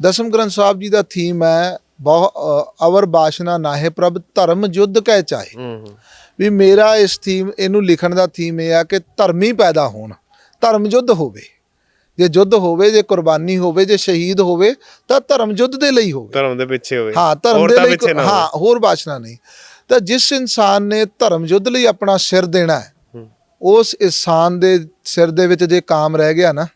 ਦਸਮ ਗ੍ਰੰਥ ਸਾਹਿਬ ਜੀ ਦਾ theme ਹੈ ਬਹੁ ਅਵਰ ਬਾਸ਼ਨਾ ਨਾਹੇ ਪ੍ਰਭ ਧਰਮ ਯੁੱਧ ਕਹਿ ਚਾਹੇ। ਵੀ ਮੇਰਾ ਇਸ ਥੀਮ ਇਹਨੂੰ ਲਿਖਣ ਦਾ ਥੀਮ ਇਹ ਆ ਕਿ ਧਰਮੀ ਪੈਦਾ ਹੋਣ ਧਰਮ ਯੁੱਧ ਹੋਵੇ। ਜੇ ਯੁੱਧ ਹੋਵੇ ਜੇ ਕੁਰਬਾਨੀ ਹੋਵੇ ਜੇ ਸ਼ਹੀਦ ਹੋਵੇ ਤਾਂ ਧਰਮ ਯੁੱਧ ਦੇ ਲਈ ਹੋਵੇ। ਧਰਮ ਦੇ ਪਿੱਛੇ ਹੋਵੇ। ਹਾਂ ਧਰਮ ਦੇ ਲਈ ਹਾਂ ਹੋਰ ਬਾਸ਼ਨਾ ਨਹੀਂ। ਤਾਂ ਜਿਸ ਇਨਸਾਨ ਨੇ ਧਰਮ ਯੁੱਧ ਲਈ ਆਪਣਾ ਸਿਰ ਦੇਣਾ ਹੂੰ। ਉਸ ਇਨਸਾਨ ਦੇ ਸਿਰ ਦੇ ਵਿੱਚ ਜੇ ਕਾਮ ਰਹਿ ਗਿਆ ਨਾ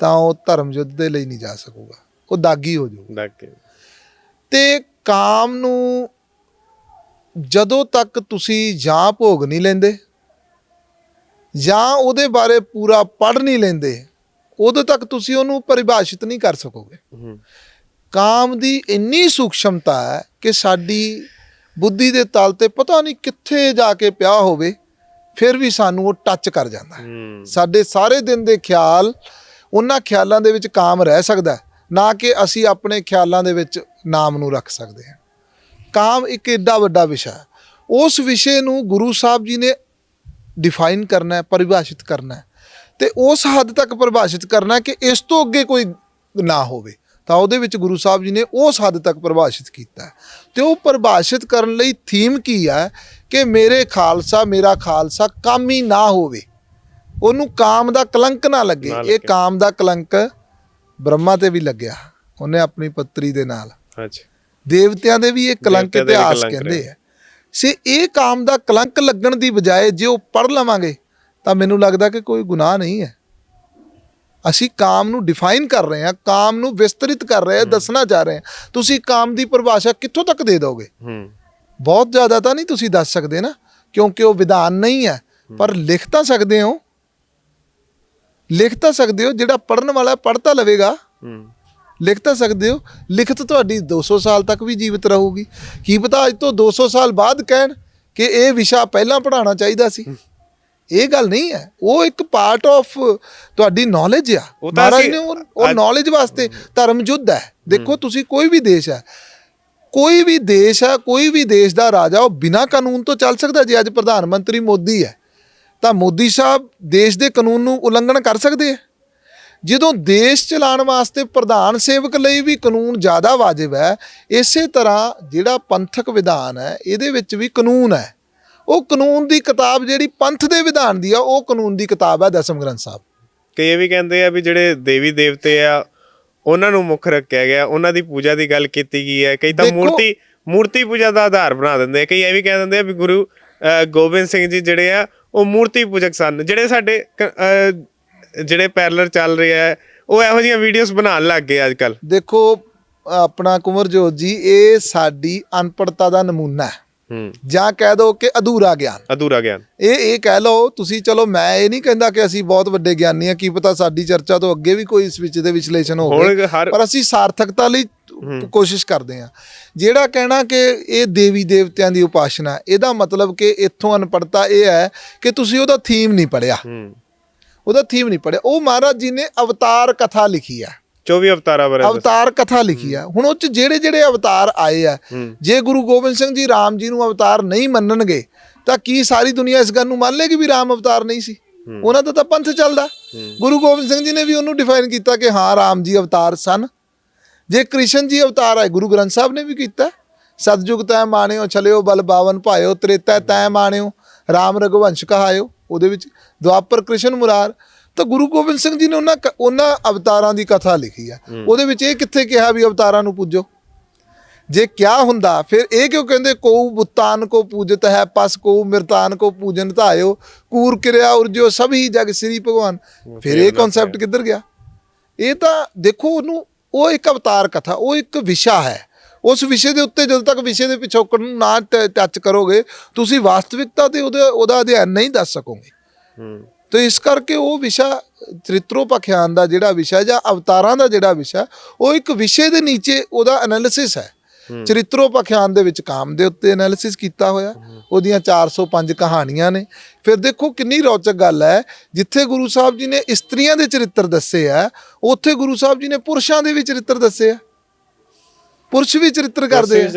ਤਾਂ ਉਹ ਧਰਮ ਯੁੱਧ ਦੇ ਲਈ ਨਹੀਂ ਜਾ ਸਕੂਗਾ। ਉਹ ਦਾਗੀ ਹੋ ਜਾਊਗਾ। ਡੱਕ ਤੇ ਕਾਮ ਨੂੰ ਜਦੋਂ ਤੱਕ ਤੁਸੀਂ ਜਾਂ ਭੋਗ ਨਹੀਂ ਲੈਂਦੇ ਜਾਂ ਉਹਦੇ ਬਾਰੇ ਪੂਰਾ ਪੜ੍ਹ ਨਹੀਂ ਲੈਂਦੇ ਉਦੋਂ ਤੱਕ ਤੁਸੀਂ ਉਹਨੂੰ ਪਰਿਭਾਸ਼ਿਤ ਨਹੀਂ ਕਰ ਸਕੋਗੇ। ਕਾਮ ਦੀ ਇੰਨੀ ਸੂਖਸ਼ਮਤਾ ਹੈ ਕਿ ਸਾਡੀ ਬੁੱਧੀ ਦੇ ਤਲ ਤੇ ਪਤਾ ਨਹੀਂ ਕਿੱਥੇ ਜਾ ਕੇ ਪਿਆ ਹੋਵੇ ਫਿਰ ਵੀ ਸਾਨੂੰ ਉਹ ਟੱਚ ਕਰ ਜਾਂਦਾ ਸਾਡੇ ਸਾਰੇ ਦਿਨ ਦੇ ਖਿਆਲ ਉਹਨਾਂ ਖਿਆਲਾਂ ਦੇ ਵਿੱਚ ਕਾਮ ਰਹਿ ਸਕਦਾ ਹੈ, ਨਾ ਕਿ ਅਸੀਂ ਆਪਣੇ ਖਿਆਲਾਂ ਦੇ ਵਿੱਚ ਨਾਮ ਨੂੰ ਰੱਖ ਸਕਦੇ ਹਾਂ। ਕਾਮ ਇੱਕ ਏਡਾ ਵੱਡਾ ਵਿਸ਼ਾ ਹੈ। ਉਸ ਵਿਸ਼ੇ ਨੂੰ ਗੁਰੂ ਸਾਹਿਬ ਜੀ ਨੇ ਡਿਫਾਈਨ ਕਰਨਾ ਹੈ ਪਰਿਭਾਸ਼ਿਤ ਕਰਨਾ ਹੈ। ਤੇ ਉਸ ਹੱਦ ਤੱਕ ਪਰਿਭਾਸ਼ਿਤ ਕਰਨਾ ਕਿ ਇਸ ਤੋਂ ਅੱਗੇ ਕੋਈ ਨਾ ਹੋਵੇ। ਤਾਂ ਉਹਦੇ ਵਿੱਚ ਗੁਰੂ ਸਾਹਿਬ ਜੀ ਨੇ ਉਸ ਹੱਦ ਤੱਕ ਪਰਿਭਾਸ਼ਿਤ ਕੀਤਾ। ਤੇ ਉਹ ਪਰਿਭਾਸ਼ਿਤ ਕਰਨ ਲਈ ਥੀਮ ਕੀ ਹੈ ਕਿ ਮੇਰੇ ਖਾਲਸਾ ਮੇਰਾ ਖਾਲਸਾ ਕਾਮੀ ਨਾ ਹੋਵੇ। ਉਹਨੂੰ ਕਾਮ ਦਾ ਕਲੰਕ ਨਾ ਲੱਗੇ। ਇਹ। ਕਾਮ ਦਾ ਕਲੰਕ ਬ੍ਰਹਮਾ ਤੇ ਵੀ ਲੱਗਿਆ ਉਹਨੇ ਆਪਣੀ ਪੱਤਰੀ ਦੇ ਨਾਲ। ਅੱਛਾ ਦੇਵਤਿਆਂ ਦੇ ਵੀ ਇਹ ਕਲੰਕ ਇਤਿਹਾਸ ਕਹਿੰਦੇ। ਆ। ਸੇ ਇਹ ਕਾਮ ਦਾ ਕਲੰਕ ਲੱਗਣ ਦੀ ਬਜਾਏ ਜੇ ਉਹ ਪੜ ਲਵਾਂਗੇ ਤਾਂ ਮੈਨੂੰ ਲੱਗਦਾ ਕਿ ਕੋਈ ਗੁਨਾਹ ਨਹੀਂ ਹੈ। ਅਸੀਂ ਕਾਮ ਨੂੰ ਡਿਫਾਈਨ ਕਰ ਰਹੇ ਹਾਂ ਕਾਮ ਨੂੰ ਵਿਸਤ੍ਰਿਤ ਕਰ ਰਹੇ ਹਾਂ ਦੱਸਣਾ ਚਾਹ ਰਹੇ ਹਾਂ। ਤੁਸੀਂ ਕਾਮ ਦੀ ਪਰਿਭਾਸ਼ਾ ਕਿੱਥੋਂ ਤੱਕ ਦੇ ਦੋਗੇ? ਹੂੰ। ਬਹੁਤ ਜ਼ਿਆਦਾ ਤਾਂ ਨਹੀਂ ਤੁਸੀਂ ਦੱਸ ਸਕਦੇ ਨਾ ਕਿਉਂਕਿ ਉਹ ਵਿਧਾਨ ਨਹੀਂ ਹੈ। ਪਰ ਲਿਖ ਤਾਂ ਸਕਦੇ ਹੋ। ਲਿਖ ਤਾਂ ਸਕਦੇ ਹੋ ਜਿਹੜਾ ਪੜਨ ਵਾਲਾ ਪੜ੍ਹ ਤਾਂ ਲਵੇਗਾ। ਲਿਖ ਤਾਂ ਸਕਦੇ ਹੋ ਲਿਖਤ ਤੁਹਾਡੀ 200 ਸਾਲ ਤੱਕ ਵੀ ਜੀਵਤ ਰਹੂਗੀ। ਕੀ ਪਤਾ ਅੱਜ ਤੋਂ 200 ਸਾਲ ਬਾਅਦ ਕਹਿਣ ਕਿ ਇਹ ਵਿਸ਼ਾ ਪਹਿਲਾਂ ਪੜਾਉਣਾ ਚਾਹੀਦਾ ਸੀ। ਇਹ ਗੱਲ ਨਹੀਂ ਹੈ ਉਹ ਇੱਕ ਪਾਰਟ ਆਫ ਤੁਹਾਡੀ ਨੌਲੇਜ ਆ। ਮਹਾਰਾਜ ਨੇ ਉਹ ਨੌਲੇਜ ਵਾਸਤੇ ਧਰਮ ਯੁੱਧ ਹੈ। ਦੇਖੋ ਤੁਸੀਂ ਕੋਈ ਵੀ ਦੇਸ਼ ਹੈ ਕੋਈ ਵੀ ਦੇਸ਼ ਹੈ ਕੋਈ ਵੀ ਦੇਸ਼ ਦਾ ਰਾਜਾ ਉਹ ਬਿਨਾਂ ਕਾਨੂੰਨ ਤੋਂ ਚੱਲ ਸਕਦਾ ਜੇ ਅੱਜ ਪ੍ਰਧਾਨ ਮੰਤਰੀ ਮੋਦੀ ਹੈ। ਤਾਂ ਮੋਦੀ ਸਾਹਿਬ ਦੇਸ਼ ਦੇ ਕਾਨੂੰਨ ਨੂੰ ਉਲੰਘਣ ਕਰ ਸਕਦੇ ਹੈ ਜਦੋਂ ਦੇਸ਼ ਚਲਾਉਣ ਵਾਸਤੇ ਪ੍ਰਧਾਨ ਸੇਵਕ ਲਈ ਵੀ ਕਾਨੂੰਨ ਜ਼ਿਆਦਾ ਵਾਜਿਬ ਹੈ ਇਸੇ ਤਰ੍ਹਾਂ ਜਿਹੜਾ ਪੰਥਕ ਵਿਧਾਨ ਹੈ ਇਹਦੇ ਵਿੱਚ ਵੀ ਕਾਨੂੰਨ ਹੈ। ਉਹ ਕਾਨੂੰਨ ਦੀ ਕਿਤਾਬ ਜਿਹੜੀ ਪੰਥ ਦੇ ਵਿਧਾਨ ਦੀ ਆ ਉਹ ਕਾਨੂੰਨ ਦੀ ਕਿਤਾਬ ਹੈ ਦਸਮ ਗ੍ਰੰਥ ਸਾਹਿਬ। ਕਈ ਇਹ ਵੀ ਕਹਿੰਦੇ ਆ ਵੀ ਜਿਹੜੇ ਦੇਵੀ ਦੇਵਤੇ ਆ ਉਹਨਾਂ ਨੂੰ ਮੁੱਖ ਰੱਖਿਆ ਗਿਆ ਉਹਨਾਂ ਦੀ ਪੂਜਾ ਦੀ ਗੱਲ ਕੀਤੀ ਗਈ ਹੈ। ਕਈ ਤਾਂ ਮੂਰਤੀ ਮੂਰਤੀ ਪੂਜਾ ਦਾ ਆਧਾਰ ਬਣਾ ਦਿੰਦੇ ਆ। ਕਈ ਇਹ ਵੀ ਕਹਿ ਦਿੰਦੇ ਆ ਵੀ ਗੁਰੂ ਗੋਬਿੰਦ ਸਿੰਘ ਜੀ ਜਿਹੜੇ ਆ ਉਹ ਮੂਰਤੀ ਪੂਜਕ ਸਨ ਜਿਹੜੇ ਸਾਡੇ ਕ- ਜਿਹੜੇ ਪੈਰਲਰ ਚੱਲ ਰਿਹਾ ਹੈ ਉਹ ਇਹੋ ਜਿਹੀਆਂ ਵੀਡੀਓਜ਼ ਬਣਾਉਣ ਲੱਗ ਗਏ ਅੱਜ ਕੱਲ ਦੇਖੋ ਆਪਣਾ ਕੁੰਵਰਜੋਤ ਜੀ ਇਹ ਸਾਡੀ ਅਨਪੜਤਾ ਦਾ ਨਮੂਨਾ ਹੈ। ਹੂੰ। ਜਾਂ ਕਹਿ ਦੋ ਕਿ ਅਧੂਰਾ ਗਿਆਨ। ਅਧੂਰਾ ਗਿਆਨ। ਇਹ ਇਹ ਕਹਿ ਲਓ ਤੁਸੀਂ ਚਲੋ ਮੈਂ ਇਹ ਨਹੀਂ ਕਹਿੰਦਾ ਕਿ ਅਸੀਂ ਬਹੁਤ ਵੱਡੇ ਗਿਆਨੀ ਆ ਕੀ ਪਤਾ ਸਾਡੀ ਚਰਚਾ ਤੋਂ ਅੱਗੇ ਵੀ ਕੋਈ ਇਸ ਵਿੱਚ ਦੇ ਵਿਸ਼ਲੇਸ਼ਣ ਹੋਵੇ। ਹੁਣ ਹਰ ਪਰ ਅਸੀਂ ਸਾਰਥਕਤਾ ਲਈ ਕੋਸ਼ਿਸ਼ ਕਰਦੇ ਹਾਂ ਜਿਹੜਾ ਕਹਿਣਾ ਕਿ ਇਹ ਦੇਵੀ ਦੇਵਤਿਆਂ ਦੀ ਉਪਾਸਨਾ ਇਹਦਾ ਮਤਲਬ ਕਿ ਇੱਥੋਂ ਅਨਪੜਤਾ ਇਹ ਹੈ ਕਿ ਤੁਸੀਂ ਉਹਦਾ ਥੀਮ ਨਹੀਂ ਪੜਿਆ ਉਹਦਾ ਥੀਮ ਨਹੀਂ ਪੜਿਆ ਉਹ ਮਹਾਰਾਜ ਜੀ ਨੇ ਅਵਤਾਰ ਕਥਾ ਲਿਖੀ ਆ। 24 ਅਵਤਾਰਾਂ ਬਾਰੇ। ਅਵਤਾਰ ਕਥਾ ਲਿਖੀ ਆ। ਹੁਣ ਉਹ ਚ ਜਿਹੜੇ ਜਿਹੜੇ ਅਵਤਾਰ ਆਏ ਆ ਜੇ ਗੁਰੂ ਗੋਬਿੰਦ ਸਿੰਘ ਜੀ ਰਾਮ ਜੀ ਨੂੰ ਅਵਤਾਰ ਨਹੀਂ ਮੰਨਣਗੇ ਤਾਂ ਕੀ ਸਾਰੀ ਦੁਨੀਆ ਇਸ ਗੱਲ ਨੂੰ ਮੰਨ ਲੇਗੀ ਵੀ ਰਾਮ ਅਵਤਾਰ ਨਹੀਂ ਸੀ? ਉਹਨਾਂ ਦਾ ਤਾਂ ਪੰਥ ਚੱਲਦਾ। ਗੁਰੂ ਗੋਬਿੰਦ ਸਿੰਘ ਜੀ ਨੇ ਵੀ ਉਹਨੂੰ ਡਿਫਾਈਨ ਕੀਤਾ ਕਿ ਹਾਂ ਰਾਮ ਜੀ ਅਵਤਾਰ ਸਨ। ਜੇ ਕ੍ਰਿਸ਼ਨ ਜੀ ਅਵਤਾਰ ਹੈ ਗੁਰੂ ਗ੍ਰੰਥ ਸਾਹਿਬ ਨੇ ਵੀ ਕੀਤਾ। ਸਤਜੁਗ ਤੈ ਮਾਣਿਓ ਛਲਿਓ ਬਲ ਬਾਵਨ ਭਾਇਓ ਤ੍ਰੇਤਾ ਤੈ ਮਾਣਿਓ ਰਾਮ ਰਘੁਵੰਸ਼ ਕਹਾਇਓ। ਉਹਦੇ ਵਿੱਚ ਦੁਆਪਰ ਕ੍ਰਿਸ਼ਨ ਮੁਰਾਰ। ਤਾਂ ਗੁਰੂ ਗੋਬਿੰਦ ਸਿੰਘ ਜੀ ਨੇ ਉਹਨਾਂ ਉਹਨਾਂ ਅਵਤਾਰਾਂ ਦੀ ਕਥਾ ਲਿਖੀ ਆ ਉਹਦੇ ਵਿੱਚ ਇਹ ਕਿੱਥੇ ਕਿਹਾ ਵੀ ਅਵਤਾਰਾਂ ਨੂੰ ਪੂਜੋ? ਜੇ ਕਿਆ ਹੁੰਦਾ ਫਿਰ ਇਹ ਕਿਉਂ ਕਹਿੰਦੇ ਕੋ ਬੁੱਤਾਨ ਕੋ ਪੂਜਤ ਹੈ ਪਸ ਕੋ ਮਿਰਤਾਨ ਕੋ ਪੂਜਨ ਧਾਇਓ ਕੂਰ ਕਿਰਿਆ ਉਰਜੋ ਸਭੀ ਜਗ ਸ੍ਰੀ ਭਗਵਾਨ। ਫਿਰ ਇਹ ਕਨਸੈਪਟ ਕਿੱਧਰ ਗਿਆ? ਇਹ ਤਾਂ ਦੇਖੋ ਉਹਨੂੰ ਉਹ ਇੱਕ ਅਵਤਾਰ ਕਥਾ ਉਹ ਇੱਕ ਵਿਸ਼ਾ ਹੈ। ਉਸ ਵਿਸ਼ੇ ਦੇ ਉੱਤੇ ਜਦੋਂ ਤੱਕ ਵਿਸ਼ੇ ਦੇ ਪਿਛੋਕੜ ਨੂੰ ਨਾ ਟੱਚ ਕਰੋਗੇ ਤੁਸੀਂ ਵਾਸਤਵਿਕਤਾ ਤੇ ਉਹਦਾ ਉਹਦਾ ਅਧਿਐਨ ਨਹੀਂ ਦੱਸ ਸਕੋਗੇ। ਹੂੰ। ਤੇ ਇਸ ਕਰਕੇ ਉਹ ਵਿਸ਼ਾ ਚਰਿੱਤਰੋਪਖਿਆਨ ਦਾ ਜਿਹੜਾ ਵਿਸ਼ਾ ਜਾਂ ਅਵਤਾਰਾਂ ਦਾ ਜਿਹੜਾ ਵਿਸ਼ਾ ਉਹ ਇੱਕ ਵਿਸ਼ੇ ਦੇ ਨੀਚੇ ਉਹਦਾ ਐਨਾਲਿਸਿਸ ਹੈ। ਚਰਿੱਤਰੋਪਖਿਆਨ ਦੇ ਵਿੱਚ ਕਾਮ ਦੇ ਉੱਤੇ ਐਨਾਲਿਸਿਸ ਕੀਤਾ ਹੋਇਆ। ਉਹਦੀਆਂ 405 ਕਹਾਣੀਆਂ ਨੇ। ਫਿਰ ਦੇਖੋ ਕਿੰਨੀ ਰੌਚਕ ਗੱਲ ਹੈ। ਜਿੱਥੇ ਗੁਰੂ ਸਾਹਿਬ ਜੀ ਨੇ ਇਸਤਰੀਆਂ ਦੇ ਚਰਿੱਤਰ ਦੱਸੇ ਆ ਉੱਥੇ ਗੁਰੂ ਸਾਹਿਬ ਜੀ ਨੇ ਪੁਰਸ਼ਾਂ ਦੇ ਵੀ ਚਰਿੱਤਰ ਦੱਸੇ ਆ। ਪੁਰਸ਼ ਵੀ ਚਰਿੱਤਰ ਕਰਦੇ ਆ।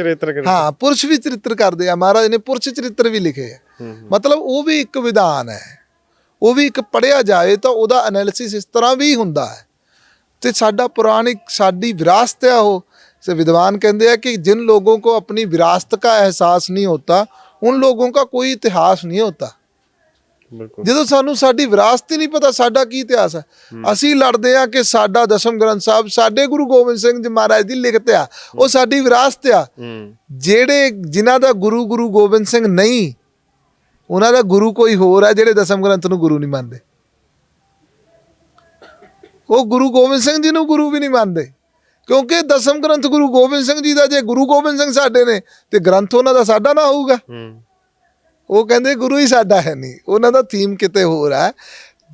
ਹਾਂ ਪੁਰਸ਼ ਵੀ ਚਰਿੱਤਰ ਕਰਦੇ ਆ। ਮਹਾਰਾਜ ਨੇ ਪੁਰਸ਼ ਚਰਿੱਤਰ ਵੀ ਲਿਖੇ ਆ। ਮਤਲਬ ਉਹ ਵੀ ਇੱਕ ਵਿਧਾਨ ਹੈ। ਉਹ ਵੀ ਇੱਕ ਪੜਿਆ ਜਾਏ ਤਾਂ ਉਹਦਾ ਐਨਾਲਿਸਿਸ ਇਸ ਤਰ੍ਹਾਂ ਵੀ ਹੁੰਦਾ ਹੈ। ਤੇ ਸਾਡਾ ਪੁਰਾਣਿਕ ਸਾਡੀ ਵਿਰਾਸਤ ਹੈ ਉਹ। ਸੇ ਵਿਦਵਾਨ ਕਹਿੰਦੇ ਆ ਕਿ जिन लोगों को अपनी विरासत का एहसास नहीं होता उन लोगों का कोई इतिहास नहीं होता ਬਿਲਕੁਲ ਜਦੋਂ ਸਾਨੂੰ ਸਾਡੀ ਵਿਰਾਸਤ ਹੀ ਨਹੀਂ ਪਤਾ ਸਾਡਾ ਕੀ ਇਤਿਹਾਸ ਹੈ ਅਸੀਂ ਲੜਦੇ ਆ ਕਿ ਸਾਡਾ ਦਸਮ ਗ੍ਰੰਥ ਸਾਹਿਬ ਸਾਡੇ ਗੁਰੂ ਗੋਬਿੰਦ ਸਿੰਘ ਜੀ ਮਹਾਰਾਜ ਦੀ ਲਿਖਤ ਆ ਉਹ ਸਾਡੀ ਵਿਰਾਸਤ ਆ ਹੂੰ ਜਿਹੜੇ ਜਿਨ੍ਹਾਂ ਦਾ ਗੁਰੂ ਗੁਰੂ ਗੋਬਿੰਦ ਸਿੰਘ ਨਹੀਂ ਉਹਨਾਂ ਦਾ ਗੁਰੂ ਕੋਈ ਹੋਰ ਹੈ ਜਿਹੜੇ ਦਸਮ ਗ੍ਰੰਥ ਨੂੰ ਗੁਰੂ ਨਹੀਂ ਮੰਨਦੇ ਉਹ ਗੁਰੂ ਗੋਬਿੰਦ ਸਿੰਘ ਜੀ ਨੂੰ ਗੁਰੂ ਵੀ ਨਹੀਂ ਮੰਨਦੇ ਕਿਉਂਕਿ ਦਸਮ ਗ੍ਰੰਥ ਗੁਰੂ ਗੋਬਿੰਦ ਸਿੰਘ ਜੀ ਦਾ ਜੇ ਗੁਰੂ ਗੋਬਿੰਦ ਸਿੰਘ ਸਾਡੇ ਨੇ ਤੇ ਗ੍ਰੰਥ ਉਹਨਾਂ ਦਾ ਸਾਡਾ ਨਾ ਹੋਊਗਾ। ਹੂੰ। ਉਹ ਕਹਿੰਦੇ ਗੁਰੂ ਹੀ ਸਾਡਾ ਹੈ ਨਹੀਂ। ਉਹਨਾਂ ਦਾ ਥੀਮ ਕਿਤੇ ਹੋਰ ਹੈ।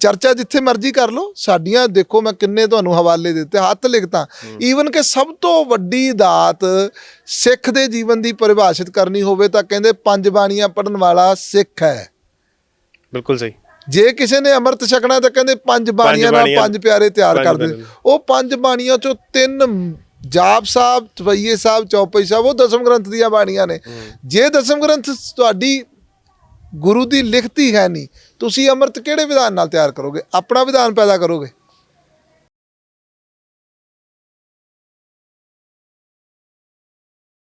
ਚਰਚਾ ਜਿੱਥੇ ਮਰਜ਼ੀ ਕਰ ਲਓ ਸਾਡੀਆਂ ਦੇਖੋ ਮੈਂ ਕਿੰਨੇ ਤੁਹਾਨੂੰ ਹਵਾਲੇ ਦਿੱਤੇ ਹੱਥ ਲਿਖਤਾ। ਈਵਨ ਕਿ ਸਭ ਤੋਂ ਵੱਡੀ ਦਾਤ ਸਿੱਖ ਦੇ ਜੀਵਨ ਦੀ ਪਰਿਭਾਸ਼ਿਤ ਕਰਨੀ ਹੋਵੇ ਤਾਂ ਕਹਿੰਦੇ ਪੰਜ ਬਾਣੀਆਂ ਪੜਨ ਵਾਲਾ ਸਿੱਖ ਹੈ। ਬਿਲਕੁਲ ਸਹੀ। ਜੇ ਕਿਸੇ ਨੇ ਅੰਮ੍ਰਿਤ ਛਕਣਾ ਤਾਂ ਕਹਿੰਦੇ ਪੰਜ ਬਾਣੀਆਂ ਨਾਲ ਪੰਜ ਪਿਆਰੇ ਤਿਆਰ ਕਰਦੇ। ਉਹ ਪੰਜ ਬਾਣੀਆਂ ਚੋਂ ਤਿੰਨ ਜਾਪ ਸਾਹਿਬ ਚਵਈਏ ਸਾਹਿਬ ਚੌਪਈ ਸਾਹਿਬ ਉਹ ਦਸਮ ਗ੍ਰੰਥ ਦੀਆਂ ਬਾਣੀਆਂ ਨੇ। ਜੇ ਦਸਮ ਗ੍ਰੰਥ ਤੁਹਾਡੀ ਗੁਰੂ ਦੀ ਲਿਖਤੀ ਹੈ ਨਹੀਂ ਤੁਸੀਂ ਅੰਮ੍ਰਿਤ ਕਿਹੜੇ ਵਿਧਾਨ ਨਾਲ ਤਿਆਰ ਕਰੋਗੇ? ਆਪਣਾ ਵਿਧਾਨ ਪੈਦਾ ਕਰੋਗੇ?